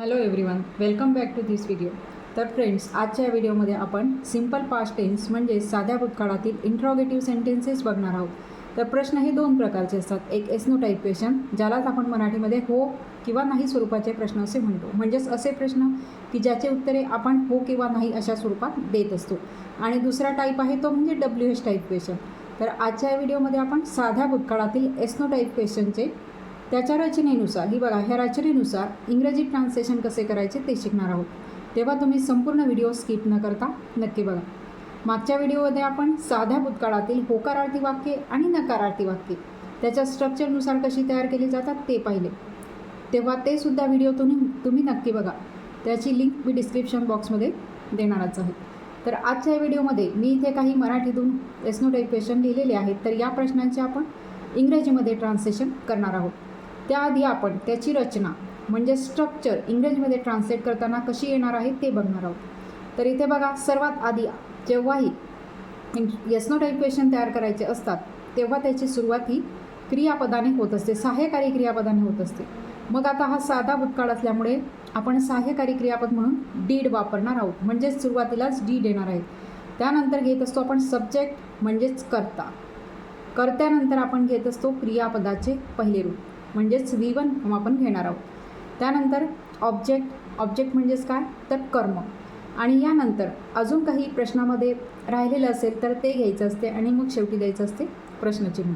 Hello everyone welcome back to this video तर friends आजच्या व्हिडिओमध्ये आपण सिंपल पास्ट टेन्स म्हणजे साध्या भूतकाळातील इंट्रॉगेटिव्ह सेंटेन्सेस बघणार आहोत. तर प्रश्न हे दोन प्रकारचे असतात. एक एस्नो टाईप क्वेश्चन ज्यालाच आपण मराठीमध्ये हो किंवा नाही स्वरूपाचे प्रश्न असे म्हणतो. म्हणजेच असे प्रश्न की ज्याचे उत्तरे आपण हो किंवा नाही अशा स्वरूपात देत असतो. आणि दुसरा टाईप आहे तो म्हणजे डब्ल्यू एच टाईप क्वेश्चन तर आजच्या व्हिडिओमध्ये आपण साध्या भूतकाळातील एस्नो टाईप क्वेश्चनचे त्याच्या रचनेनुसार ही बघा ह्या रचनेनुसार इंग्रजी ट्रान्सलेशन कसे करायचे ते शिकणार आहोत. तेव्हा तुम्ही संपूर्ण व्हिडिओ स्किप न करता नक्की बघा. मागच्या व्हिडिओमध्ये आपण साध्या भूतकाळातील होकारार्थी वाक्ये आणि नकारार्थी वाक्ये त्याच्या स्ट्रक्चरनुसार कशी तयार केली जातात ते पाहिले. तेव्हा ते सुद्धा व्हिडिओ तुम्ही तुम्ही नक्की बघा. त्याची लिंक मी डिस्क्रिप्शन बॉक्समध्ये देणारच आहे. तर आजच्या व्हिडिओमध्ये मी इथे काही मराठीतून एस्नोटाईप क्वेश्चन लिहिलेले आहेत तर या प्रश्नांचे आपण इंग्रजीमध्ये ट्रान्सलेशन करणार आहोत. त्याआधी आपण त्याची रचना म्हणजे स्ट्रक्चर इंग्रजीमध्ये ट्रान्सलेट करताना कशी येणार आहे ते बघणार आहोत. तर इथे बघा सर्वात आधी जेव्हाही यस्नो टाईप क्वेश्चन तयार करायचे असतात तेव्हा त्याची सुरुवात ही क्रियापदाने होत असते सहाय्यकारी क्रियापदाने होत असते. मग आता हा साधा भूतकाळ असल्यामुळे आपण सहाय्यकारी क्रियापद म्हणून डीड वापरणार आहोत म्हणजेच सुरुवातीलाच डीड येणार आहे. त्यानंतर घेत असतो आपण सब्जेक्ट म्हणजेच कर्ता. कर्त्यानंतर आपण घेत असतो क्रियापदाचे पहिले रूप. म्हणजेच व्ही वन आपण घेणार आहोत. त्यानंतर ऑब्जेक्ट ऑब्जेक्ट म्हणजेच काय? तर कर्म. आणि यानंतर अजून काही प्रश्नामध्ये राहिलेलं असेल तर ते घ्यायचं असते आणि मग शेवटी द्यायचं असते प्रश्नचिन्ह.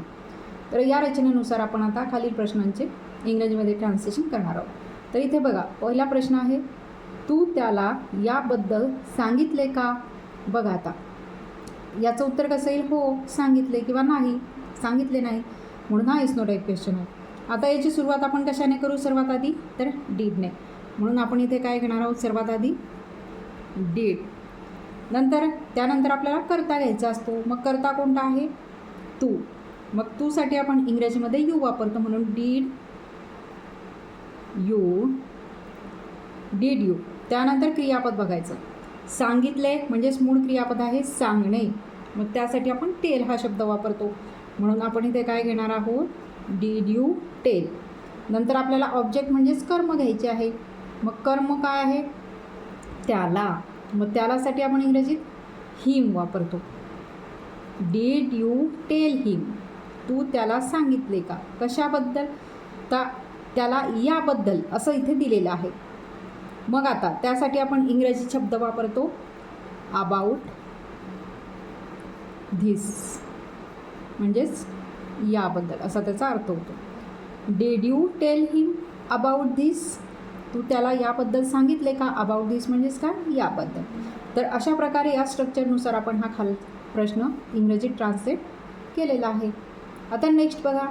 तर या रचनेनुसार आपण आता खालील प्रश्नांचे इंग्रजीमध्ये ट्रान्सलेशन करणार आहोत. तर इथे बघा पहिला प्रश्न आहे तू त्याला याबद्दल सांगितले का? बघा आता. याचं उत्तर कसं येईल? हो सांगितले किंवा नाही? सांगितले नाही. म्हणून हा इज नो टाईप क्वेश्चन आहे. आता याची सुरुवात आपण कशाने करू सर्वात आधी? तर डीडने. म्हणून आपण इथे काय घेणार आहोत सर्वात आधी? डीड. नंतर त्यानंतर आपल्याला करता घ्यायचा असतो. मग करता कोणता आहे? तू. मग तूसाठी आपण इंग्रजीमध्ये यू वापरतो. म्हणून डीड यू डीड यू. त्यानंतर क्रियापद बघायचं. सांगितले म्हणजेच मूळ क्रियापद आहे सांगणे. मग त्यासाठी आपण टेल हा शब्द वापरतो. म्हणून आपण इथे काय घेणार आहोत? डीड यू टेल नंतर आपल्याला ऑब्जेक्ट म्हणजेच कर्म घ्यायचे आहे. मग कर्म काय आहे? त्याला. मग त्यालासाठी आपण इंग्रजीत हिम वापरतो. डीड यू टेल हिम तू त्याला सांगितले का? कशाबद्दल? ता त्याला याबद्दल असं इथे दिलेलं आहे. मग आता त्यासाठी आपण इंग्रजी शब्द वापरतो. अबाउट धिस म्हणजेच याबद्दल असा त्याचा अर्थ होतो. Did you tell him about this तू त्याला याबद्दल सांगितले का? अबाउट धिस म्हणजेच काय? याबद्दल. तर अशा प्रकारे या स्ट्रक्चरनुसार आपण हा खाल प्रश्न इंग्रजीत ट्रान्सलेट केलेला आहे. आता नेक्स्ट बघा.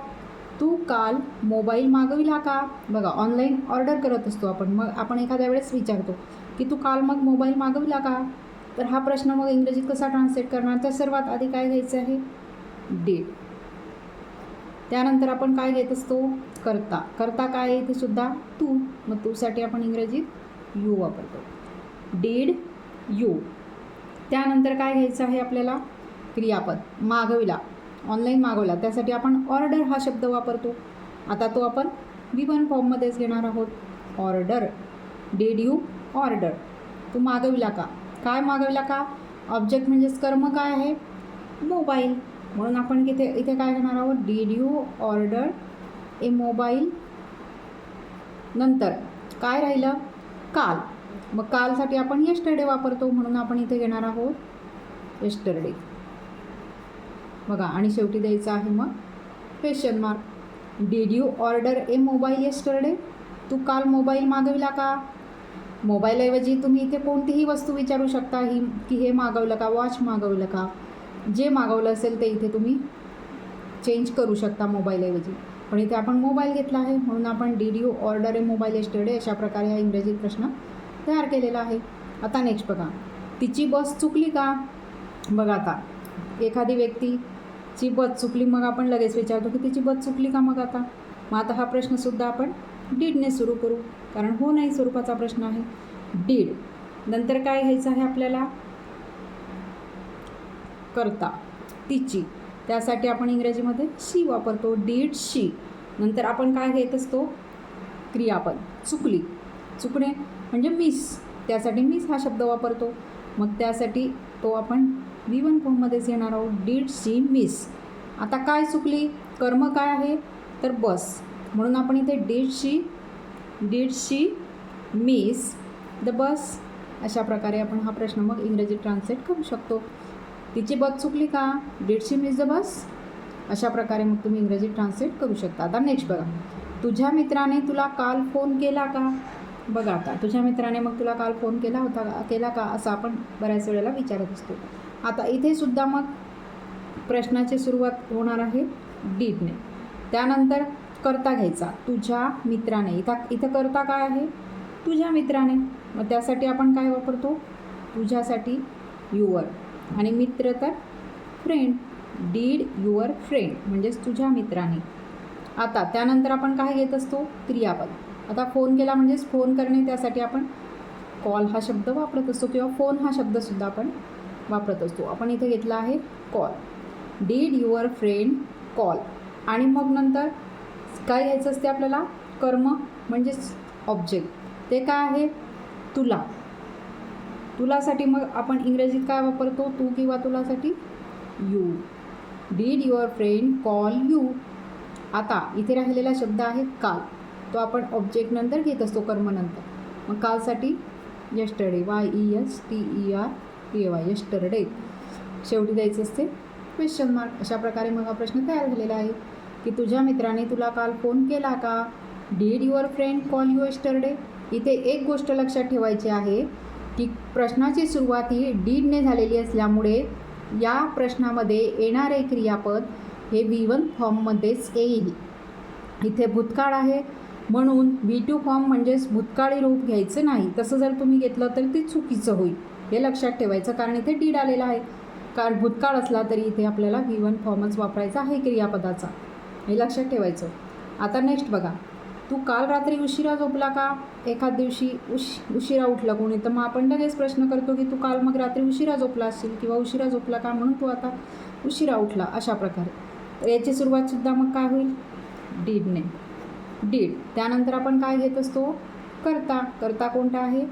तू काल मोबाईल मागविला का? बघा ऑनलाईन ऑर्डर करत असतो आपण. मग आपण एखाद्या वेळेस विचारतो की तू काल मग मोबाईल मागविला का? तर हा प्रश्न मग इंग्रजीत कसा ट्रान्सलेट करणार? तर सर्वात आधी काय घ्यायचं आहे? डेट त्यानंतर आपण काय घेत असतो? करता. करता काय आहे ते सुद्धा? तू. मग तूसाठी आपण इंग्रजीत यू वापरतो. Did you. त्यानंतर काय घ्यायचं आहे आपल्याला? क्रियापद. मागविला. ऑनलाईन मागवला. त्यासाठी आपण ऑर्डर हा शब्द वापरतो. आता तो आपण बी वन फॉर्ममध्येच घेणार आहोत. ऑर्डर. Did you order. तू मागविला का? काय मागविला का? ऑब्जेक्ट म्हणजेच कर्म काय आहे? मोबाईल. म्हणून आपण इथे इथे काय घेणार आहोत? Did you order a mobile नंतर. काय राहिलं? काल. मग कालसाठी आपण येस्टरडे वापरतो म्हणून आपण इथे घेणार आहोत येस्टरडे बघा आणि शेवटी द्यायचं आहे मग question mark did you order a mobile yesterday तू काल मोबाईल मागविला का? मोबाईलऐवजी तुम्ही इथे कोणतीही वस्तू विचारू शकता ही की हे मागवलं का? वॉच मागवलं का? जे मागवलं असेल ते इथे तुम्ही चेंज करू शकता मोबाईलऐवजी. पण इथे आपण मोबाईल घेतला आहे म्हणून आपण did you order a mobile yesterday अशा प्रकारे हा इंग्रजीत प्रश्न तयार केलेला आहे. आता नेक्स्ट बघा. तिची बस चुकली का? बघा आता. एखादी व्यक्तीची बस चुकली मग आपण लगेच विचारतो की तिची बस चुकली का मग आता? मग आता हा प्रश्नसुद्धा आपण डीडने सुरू करू. कारण हो नाही स्वरूपाचा प्रश्न आहे. डीड नंतर काय घ्यायचं आहे आपल्याला? करता तिची. त्यासाठी आपण इंग्रजीमध्ये शी वापरतो डीड शी. नंतर आपण काय घेत असतो? क्रियापद चुकली. चुकणे म्हणजे मिस त्यासाठी मिस हा शब्द वापरतो. मग त्यासाठी तो आपण वी वन फॉर्ममध्येच येणार आहोत. डीड शी मिस आता काय चुकली? कर्म काय आहे? तर बस. म्हणून आपण इथे did she did she miss the bus अशा प्रकारे आपण हा प्रश्न मग इंग्रजीत ट्रान्सलेट करू शकतो. तिची बस चुकली का? Did she miss the bus. अशा प्रकारे मग तुम्ही इंग्रजीत ट्रान्सलेट करू शकता. आता नेक्स्ट बघा. तुझ्या मित्राने तुला काल फोन केला का? बघा आता. तुझ्या मित्राने मग तुला काल फोन केला होता का? केला का? असं आपण बऱ्याच वेळेला विचारत असतो. आता इथे सुद्धा मग प्रश्नाची सुरुवात होणार आहे डीडने त्यानंतर करता घ्यायचा. तुझ्या मित्राने. इथं इथं करता काय आहे? तुझ्या मित्राने. मग त्यासाठी आपण काय वापरतो? तुझ्यासाठी युअर आणि मित्र तर फ्रेंड डीड युअर फ्रेंड म्हणजेच तुझ्या मित्राने. आता त्यानंतर आपण काय घेत असतो? क्रियापद. आता फोन केला म्हणजेच फोन करणे त्यासाठी आपण कॉल हा शब्द वापरत असतो किंवा फोन हा शब्दसुद्धा आपण वापरत असतो. आपण इथे घेतला आहे call did your friend call आणि मग नंतर काय घ्यायचं असते आपल्याला? कर्म म्हणजेच ऑब्जेक्ट ते काय आहे? तुला. तुलासाठी मग आपण इंग्रजीत काय वापरतो? तू किंवा तुलासाठी? You did your friend call you आता इथे राहिलेला शब्द आहे काल. तो आपण ऑब्जेक्ट नंतर घेत असतो कर्मनंतर मग कालसाठी? Yesterday Y E S T E R D A Y yesterday शेवटी द्यायचं असते. क्वेश्चन मार्क अशा प्रकारे मग हा प्रश्न तयार झालेला आहे. की तुझ्या मित्राने तुला काल फोन केला का? Did your friend call you yesterday इथे एक गोष्ट लक्षात ठेवायची आहे. की प्रश्नाची सुरुवात ही डीडने झालेली असल्यामुळे या प्रश्नामध्ये येणारे क्रियापद हे व्ही वन फॉर्ममध्येच येईल. इथे भूतकाळ आहे. म्हणून व्ही टू फॉर्म म्हणजेच भूतकाळी रूप घ्यायचं नाही. तसं जर तुम्ही घेतलं तर ते चुकीचं होईल. हे लक्षात ठेवायचं कारण इथे डीड आलेला आहे. कारण भूतकाळ असला तरी इथे आपल्याला व्ही वन फॉर्मच वापरायचा आहे क्रियापदाचा. हे लक्षात ठेवायचं. आता नेक्स्ट बघा. तू काल रात्री उशिरा झोपला का? एखाद दिवशी उश उशिरा उठला कोणी? तर मग आपण लगेच प्रश्न करतो की तू काल मग रात्री उशिरा झोपला असशील किंवा उशिरा झोपला का म्हणून तू आता उशिरा उठला अशा प्रकारे. तर याची सुरुवातसुद्धा मग काय होईल? डीडने डीड त्यानंतर आपण काय घेत असतो? करता. करता कोणता आहे?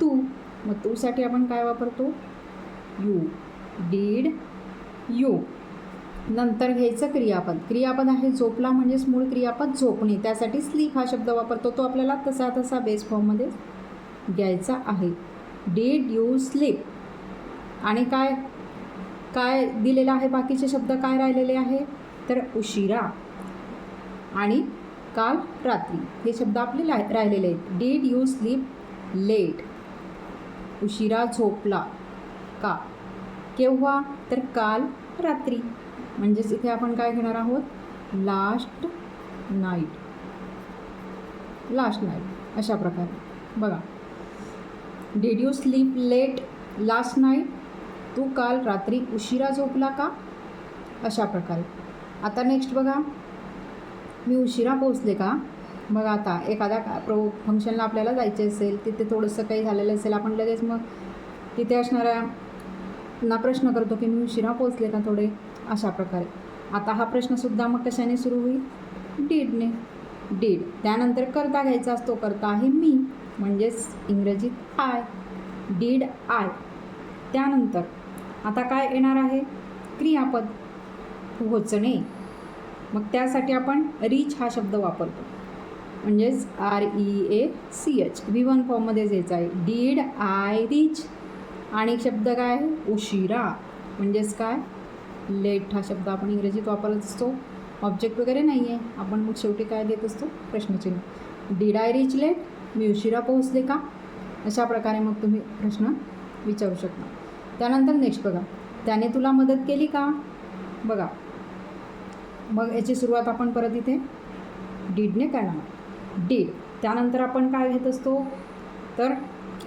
तू. मग तूसाठी आपण काय वापरतो? यू डीड यू नंतर घ्यायचं क्रियापद. क्रियापद आहे झोपला म्हणजेच मूळ क्रियापद झोपणे. त्यासाठी स्लीप हा शब्द वापरतो. तो आपल्याला तसा तसा बेस फॉर्ममध्ये घ्यायचा आहे. डीड यू स्लीप आणि काय काय दिलेलं आहे? बाकीचे शब्द काय राहिलेले आहे? तर उशिरा आणि काल रात्री. हे शब्द आपले राहिलेले आहेत. डीड यू स्लीप लेट उशिरा झोपला का? केव्हा? तर काल रात्री. म्हणजेच इथे आपण काय घेणार आहोत? लास्ट नाईट लास्ट नाईट अशा प्रकारे. बघा. Did you sleep late last night तू काल रात्री उशिरा झोपला का? अशा प्रकारे. आता नेक्स्ट बघा. मी उशिरा पोचले का? मग आता एखाद्या प्रो फंक्शनला आपल्याला जायचे असेल तिथे थोडंसं काही झालेलं असेल आपण लगेच मग तिथे असणाऱ्या ना प्रश्न करतो की मी उशिरा पोचले का थोडे? अशा प्रकारे. आता हा प्रश्नसुद्धा मग कशाने सुरू होईल? डीडने. डीड. त्यानंतर करता घ्यायचा असतो करता आहे मी म्हणजेच इंग्रजीत आय. Did I. त्यानंतर आता काय येणार आहे? क्रियापद. पोहोचणे. मग त्यासाठी आपण रीच हा शब्द वापरतो. म्हणजेच R E A C H V one फॉर्ममध्ये यायचं आहे. डीड आय रीच आणि शब्द काय आहे? उशिरा. म्हणजेच काय? लेट हा शब्द आपण इंग्रजीत वापरत असतो. ऑब्जेक्ट वगैरे नाही आहे आपण मग शेवटी काय देत असतो? प्रश्नचिन्ह. डीड आय रीच लेट मी उशिरा पोहोचले का? अशा प्रकारे मग तुम्ही प्रश्न विचारू शकता. त्यानंतर नेक्स्ट बघा. त्याने तुला मदत केली का? बघा. मग याची सुरुवात आपण परत इथे डीडने करणार. डीड त्यानंतर आपण काय घेत असतो? तर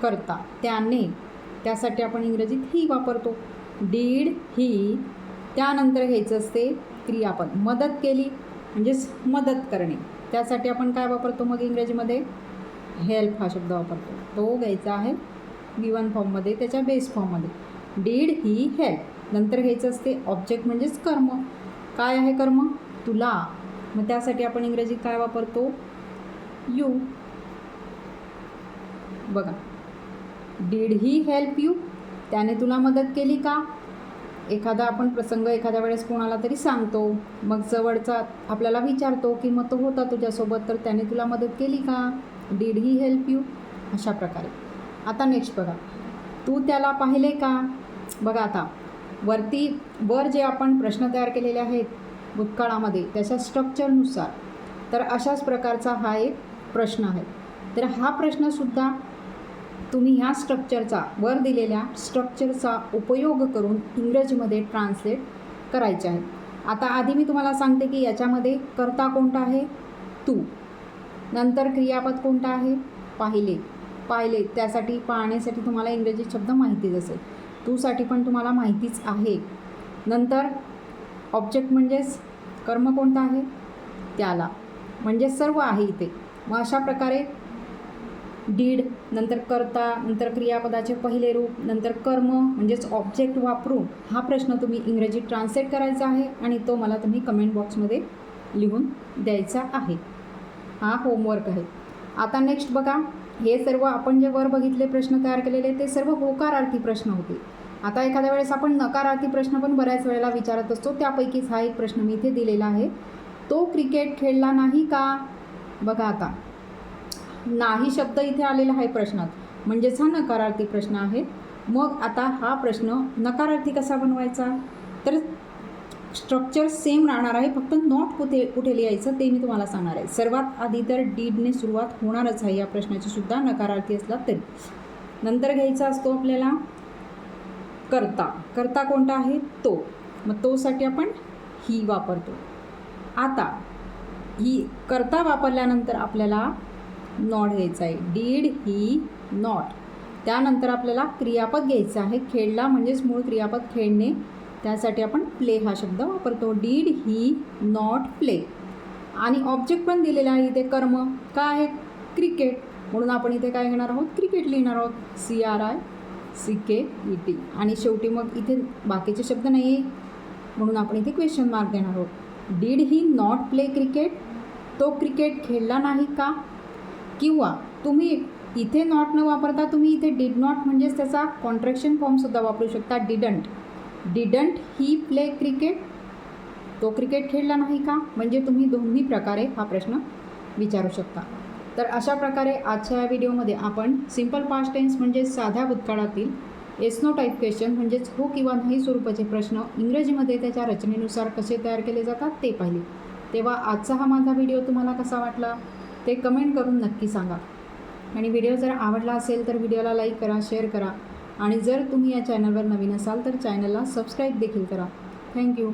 करता. त्याने. त्यासाठी आपण इंग्रजीत ही वापरतो. डीड ही त्यानंतर घ्यायचं असते क्रियापद. मदत केली म्हणजेच मदत करणे. त्यासाठी आपण काय वापरतो मग इंग्रजीमध्ये? हेल्प हा शब्द वापरतो. तो घ्यायचा आहे गिवन फॉर्ममध्ये त्याच्या बेस फॉर्ममध्ये डीड ही हेल्प नंतर घ्यायचं असते ऑब्जेक्ट म्हणजेच कर्म. काय आहे कर्म? तुला. मग त्यासाठी आपण इंग्रजीत काय वापरतो? यू बघा. डीड ही हेल्प यू त्याने तुला मदत केली का? एखादा आपण प्रसंग एखाद्या वेळेस कोणाला तरी सांगतो मग जवळचा आपल्याला विचारतो की मग तो होता तुझ्यासोबत तर त्याने तुला मदत केली का? डीड ही हेल्प यू अशा प्रकारे. आता नेक्स्ट बघा. तू त्याला पाहिले का? बघा आता. वरती वर जे आपण प्रश्न तयार केलेले आहेत भूतकाळामध्ये त्याच्या स्ट्रक्चरनुसार तर अशाच प्रकारचा हा एक प्रश्न आहे. तर हा प्रश्नसुद्धा तुम्ही ह्या स्ट्रक्चरचा वर दिलेल्या स्ट्रक्चरचा उपयोग करून इंग्रजीमध्ये ट्रान्सलेट करायचे आहे. आता आधी मी तुम्हाला सांगते की याच्यामध्ये कर्ता कोणता आहे? तू. नंतर क्रियापद कोणता आहे? पाहिले. पाहिले. त्यासाठी पाहण्यासाठी तुम्हाला इंग्रजी शब्द माहितीच असेल. तूसाठी पण तुम्हाला माहितीच आहे. नंतर ऑब्जेक्ट म्हणजेच कर्म कोणता आहे? त्याला. म्हणजे सर्व आहे इथे. मग अशा प्रकारे डीड नंतर कर्ता नंतर क्रियापदाचे पहिले रूप नंतर कर्म म्हणजेच ऑब्जेक्ट वापरून हा प्रश्न तुम्ही इंग्रजीत ट्रान्सलेट करायचा आहे आणि तो मला तुम्ही कमेंट बॉक्समध्ये लिहून द्यायचा आहे. हा होमवर्क आहे. आता नेक्स्ट बघा. हे सर्व आपण जे वर बघितले प्रश्न तयार केलेले ते सर्व होकारार्थी प्रश्न होते. आता एखाद्या वेळेस आपण नकारार्थी प्रश्न पण बऱ्याच वेळेला विचारत असतो. त्यापैकीच हा एक प्रश्न मी इथे दिलेला आहे. तो क्रिकेट खेळला नाही का? बघा आता. नाही शब्द इथे आलेला आहे प्रश्नात. म्हणजेच हा नकारार्थी प्रश्न आहे. मग आता हा प्रश्न नकारार्थी कसा बनवायचा? तर स्ट्रक्चर सेम राहणार आहे. फक्त नॉट कुठे कुठे लिहायचं ते मी तुम्हाला सांगणार आहे. सर्वात आधी तर डीडने सुरुवात होणारच आहे या प्रश्नाची सुद्धा नकारार्थी असला तरी. नंतर घ्यायचा असतो आपल्याला कर्ता. कर्ता कोणता आहे? तो. मग तोसाठी आपण ही वापरतो. आता ही कर्ता वापरल्यानंतर आपल्याला नॉट घ्यायचा आहे. डीड ही नॉट त्यानंतर आपल्याला क्रियापद घ्यायचं आहे. खेळला म्हणजेच मूळ क्रियापद खेळणे. त्यासाठी आपण प्ले हा शब्द वापरतो. डीड ही नॉट प्ले आणि ऑब्जेक्ट पण दिलेला आहे इथे कर्म. काय आहे? क्रिकेट म्हणून आपण इथे काय घेणार आहोत? क्रिकेट लिहिणार आहोत. C R I C K E T आणि शेवटी मग इथे बाकीचे शब्द नाही आहे म्हणून आपण इथे क्वेश्चन मार्क देणार आहोत. Did he not play cricket तो क्रिकेट खेळला नाही का? किंवा तुम्ही इथे नॉट न वापरता तुम्ही इथे डिड नॉट म्हणजेच त्याचा कॉन्ट्रॅक्शन फॉर्मसुद्धा वापरू शकता. Didn't didn't he play cricket तो क्रिकेट खेळला नाही का? म्हणजे तुम्ही दोन्ही प्रकारे हा प्रश्न विचारू शकता. तर अशा प्रकारे आजच्या या व्हिडिओमध्ये आपण सिंपल पास्ट टेन्स म्हणजे साध्या भूतकाळातील एसनो टाईप क्वेश्चन म्हणजेच हो किंवा नाही स्वरूपाचे प्रश्न इंग्रजीमध्ये त्याच्या रचनेनुसार कसे तयार केले जातात ते पाहिले. तेव्हा आजचा हा माझा व्हिडिओ तुम्हाला कसा वाटला? ते कमेंट करून नक्की सांगा. आणि व्हिडिओ जर आवडला असेल तर व्हिडिओला लाईक करा शेअर करा. आणि जर तुम्ही या चॅनलवर नवीन असाल तर चॅनलला सबस्क्राईब देखील करा. थँक्यू